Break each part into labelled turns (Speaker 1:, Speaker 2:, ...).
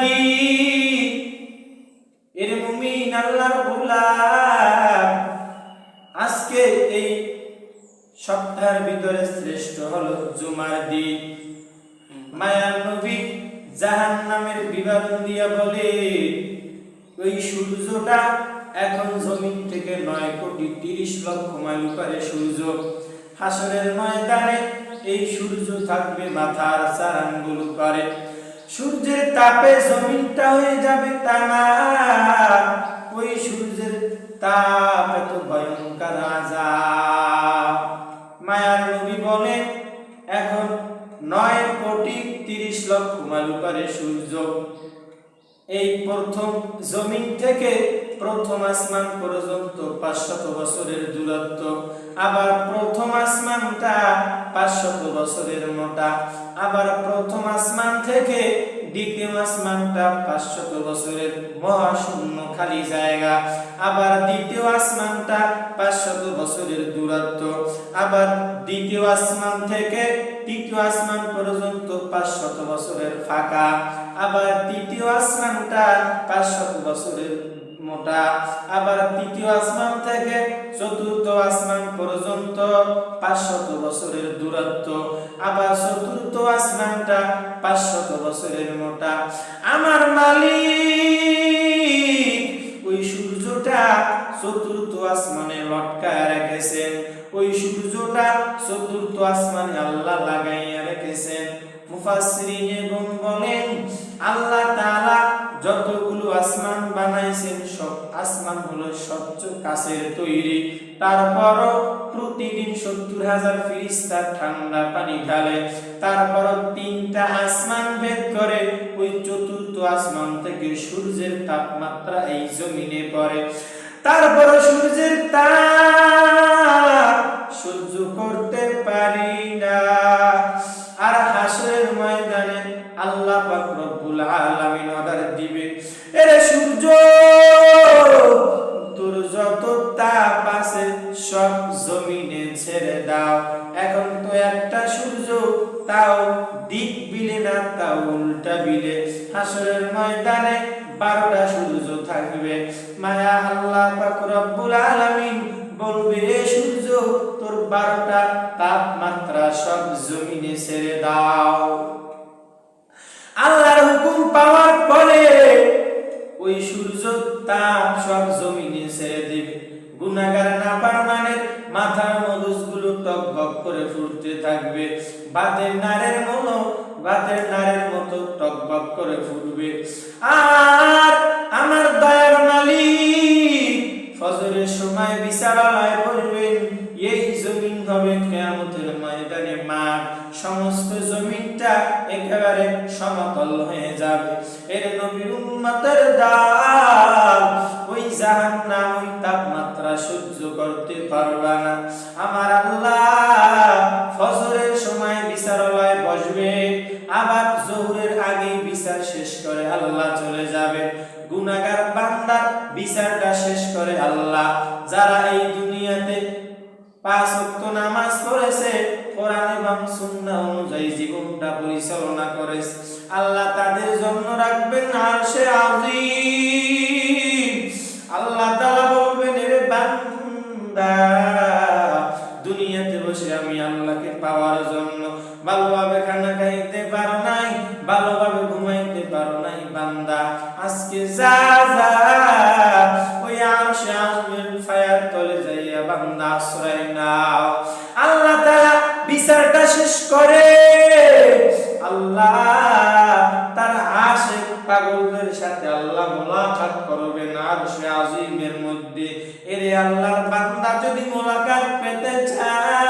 Speaker 1: দিন। এর মুমিন আল্লাহর গোলাম। আজকে এই সপ্তাহের ভিতরে শ্রেষ্ঠ হলো জুমার দিন। মায়ার নবী জাহান নামের বিবরণ দিয়া বলে, ওই সূর্যটা এখন জমিন থেকে নয় কোটি তিরিশ লক্ষ মাইল উপরে সূর্য। হাসরের ময়দানে এই সূর্য থাকবে মাথার চার আঙ্গুল করে সূর্যের তাপে জমিনটা হয়ে যাবে টানা ওই সূর্যের তাপ এত ভয়ঙ্কর মায়ার নবী বলে এখন নয় কোটি তিরিশ লক্ষ মাইল সূর্য। এই প্রথম জমিন থেকে প্রথম আসমান পর্যন্ত পাঁচশত বছরের দূরত্ব। আবার প্রথম আসমানটা পাঁচশত বছরের মোটা। আবার প্রথম আসমান থেকে দ্বিতীয় আসমানটা পাঁচশত বছরের মহাশূন্য খালি জায়গা। আবার দ্বিতীয় আসমানটা পাঁচশত বছরের দূরত্ব। আবার দ্বিতীয় আসমান থেকে তৃতীয় আসমান পর্যন্ত পাঁচশত বছরের ফাঁকা। আবার তৃতীয় আসমানটা পাঁচশত বছরের মোটা। আবার তৃতীয় আসমান থেকে চতুর্থ আসমান পর্যন্ত, পাঁচশত বছরের দূরত্ব। আবার চতুর্থ আসমানটা পাঁচশত বছরের মোটা। আমার মালিক ওই সূর্যটা চতুর্থ আসমানে লটকায় রেখেছেন। ওই সূর্যটা চতুর্থ আসমানে আল্লাহ লাগাইয়া রেখেছেন। মুফাসসিরিন এবং বলেন, আল্লাহ তাআলা যতগুলো আসমান বানাইছেন কাছের তৈরি। তারপরও প্রতিদিন সত্তর হাজার ফিরিস্তা ঠান্ডা পানি ঢালে। তারপরও তিনটা আসমান ভেদ করে ওই চতুর্থ আসমান থেকে সূর্যের তাপমাত্রা এই জমিনে পড়ে। তারপরও সূর্যের তাপ সহ্য করতে পারি না। আর হাসরের ময়দানে আল্লাহ পাক রব্বুল আলামিন অর্ডার দিবে। এরে সূর্য! একটা সূর্য, তাও দিক বিলে না, তাও উল্টা বিলে। হাসরের ময়দানে বারোটা সূর্য থাকবে। মায়া আল্লাহ রব্বুল আলামিন বলবে সূর্য, তোর বারোটা তাপমাত্রা সব জমিনে ছেড়ে দাও। আল্লাহর হুকুম পাওয়ার পরে ওই সূর্য তাপ সব জমিনে করে ফুটতে থাকবে। বাতের নারের মতো, বাতের নারের মতো টক বক করে ফুটবে। আর আমার দয়ার মালিক ফজরের সময় বিচারালয় করবেন এই জমিন হবে কেয়ামতের ময়দানে মাঠ। সমস্ত জমিনটা একেবারে সমতল হয়ে যাবে। এর নবীর উম্মতের দাল, ওই জাহান্নাম, ওই তাপমাত্রা সহ্য করতে পারবা আবার জোহরের আগে বিচার শেষ করে আল্লাহ চলে বান্দার বিচারটা শেষ করে আল্লাহ। যারা এই দুনিয়াতে পাঁচ নামাজ পড়েছে অনুযায়ী জীবনটা পরিচালনা করে আল্লাহ তাদের জন্য রাখবেন সে আযীম ভালোভাবে ঘুমাইতে পারো নাই, বান্দা। আজকে যা যা, ওই আরশে ফায়ার তলে যাইয়া বান্দা আশ্রয় নাও। আল্লাহ বিচারটা শেষ করে। আল্লাহ তার আশেক পাগলদের সাথে আল্লাহ মোলাকাত করবেন আরশে আযীমের মধ্যে। এরে আল্লাহর বান্দা যদি মোলাকাত পেতে চাও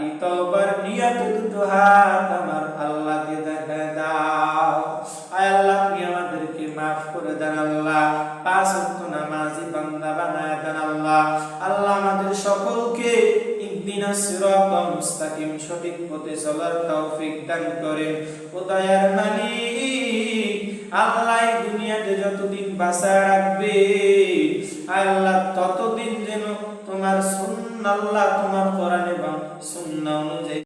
Speaker 1: খাঁটি তওবার নিয়ত দুটো হাত আমার আল্লাহকে দেখা দাও। আয় আল্লাহ আপনি আমাদেরকে মাফ করে দেন আল্লাহ। পাঁচ ওয়াক্ত নামাজি বান্দা বানায় দেন আল্লাহ। আল্লাহ আমাদের সকলকে ইহদিনাস সিরাতাল মুস্তাকিম সঠিক পথে চলার তৌফিক দান করেন। ও মালিক, আল্লাহ দুনিয়াতে যতদিন বাঁচায় রাখবে আল্লাহ, ততদিন যেন তোমার সুন্নাহ আল্লাহ তোমার কোরআন এবং সুন্নাহ অনুযায়ী